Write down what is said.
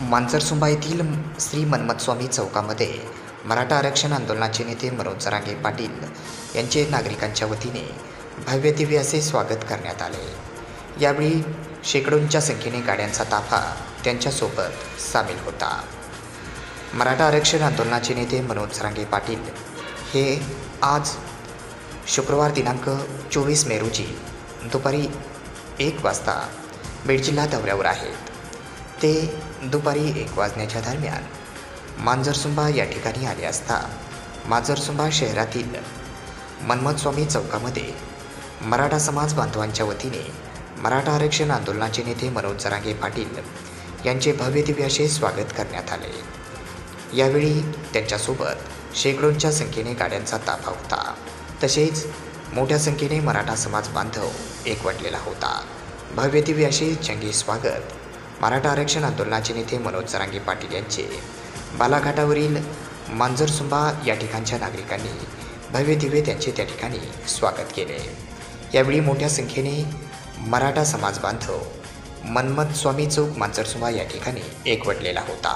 मांजरसुंबा येथील श्री मन्मथस्वामी चौकामध्ये मराठा आरक्षण आंदोलनाचे नेते मनोज जरांगे पाटील यांचे नागरिकांच्या वतीने भव्य दिव्य असे स्वागत करण्यात आले. यावेळी शेकडोंच्या संख्येने गाड्यांचा ताफा त्यांच्यासोबत सामील होता. मराठा आरक्षण आंदोलनाचे नेते मनोज जरांगे पाटील हे आज शुक्रवार दिनांक चोवीस मे रोजी दुपारी एक वाजता बीड जिल्हा दौऱ्यावर आहेत. ते दुपारी एक वाजण्याच्या दरम्यान मांजरसुंबा या ठिकाणी आले असता मांजरसुंबा शहरातील मन्मथस्वामी चौकामध्ये मराठा समाज बांधवांच्या वतीने मराठा आरक्षण आंदोलनाचे नेते मनोज जरांगे पाटील यांचे भव्य असे स्वागत करण्यात आले. यावेळी त्यांच्यासोबत शेकडोंच्या संख्येने गाड्यांचा ताफा होता. तसेच मोठ्या संख्येने मराठा समाज बांधव एकवटलेला होता. भव्य दिव्य स्वागत मराठा आरक्षण आंदोलनाचे नेते मनोज सरांगे पाटील यांचे. बालाघाटावरील मांजरसुंबा या ठिकाणच्या नागरिकांनी भव्य दिव्य त्यांचे त्या ठिकाणी स्वागत केले. यावेळी मोठ्या संख्येने मराठा समाज बांधव मन्मथ स्वामी चौक मांजरसुंबा या ठिकाणी एकवटलेला होता.